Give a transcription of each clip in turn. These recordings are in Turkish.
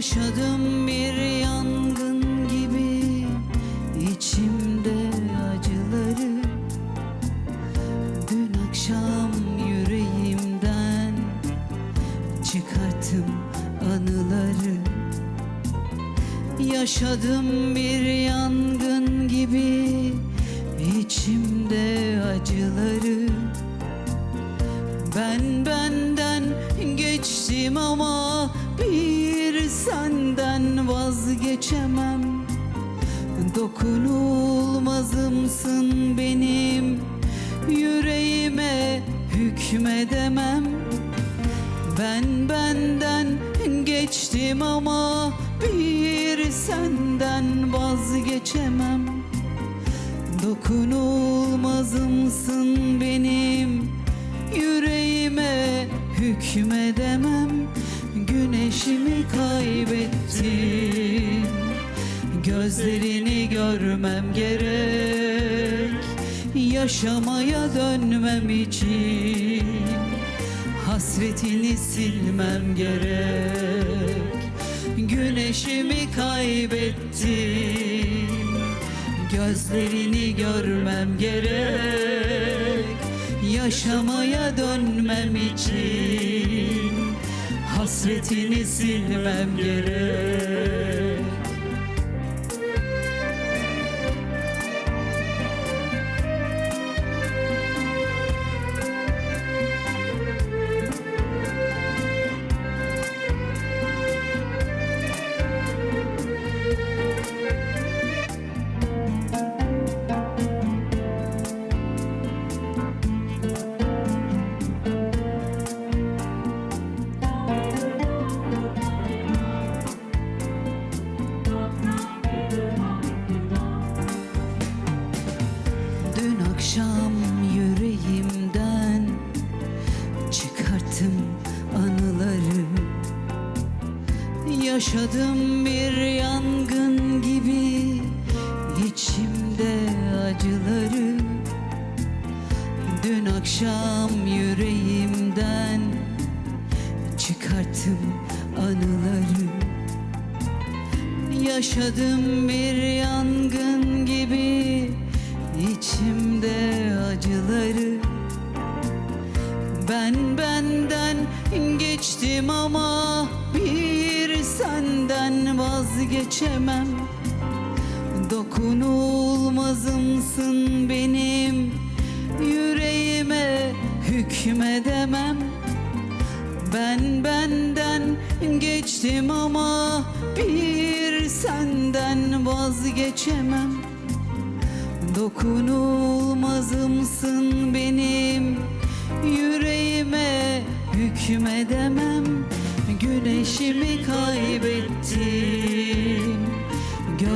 Yaşadım bir yangın gibi. İçimde acıları. Dün akşam yüreğimden çıkarttım anıları. Yaşadım bir yangın gibi. İçimde acıları senden vazgeçemem. Dokunulmazımsın benim. Yüreğime hükmedemem. Ben benden geçtim ama bir senden vazgeçemem. Dokunulmazımsın benim. Yüreğime hükmedemem Gözlerini görmem gerek. Yaşamaya dönmem için Hasretini silmem gerek. Güneşimi kaybettim Gözlerini görmem gerek. Yaşamaya dönmem için Hasretini silmem gerek çıkarttım anıları. Yaşadım bir yangın gibi içimde acıları. Dün akşam yüreğimden çıkarttım anıları. Yaşadım bir yangın gibi ama bir senden vazgeçemem. Dokunulmazımsın benim yüreğime hükmedemem. Ben benden geçtim ama bir senden vazgeçemem. Dokunulmazımsın benim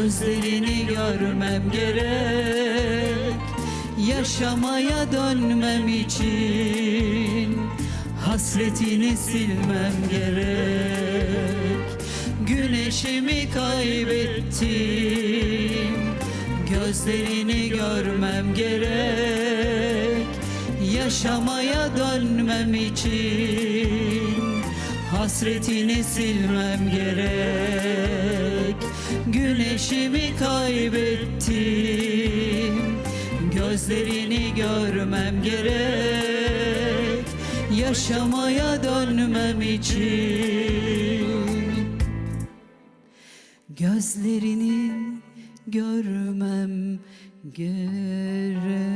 Gözlerini görmem gerek. Yaşamaya dönmem için Hasretini silmem gerek. Güneşimi kaybettim Gözlerini görmem gerek. Yaşamaya dönmem için Hasretini silmem gerek Güneşimi kaybettim. Gözlerini görmem gerek. Yaşamaya dönmem için. Gözlerini görmem gerek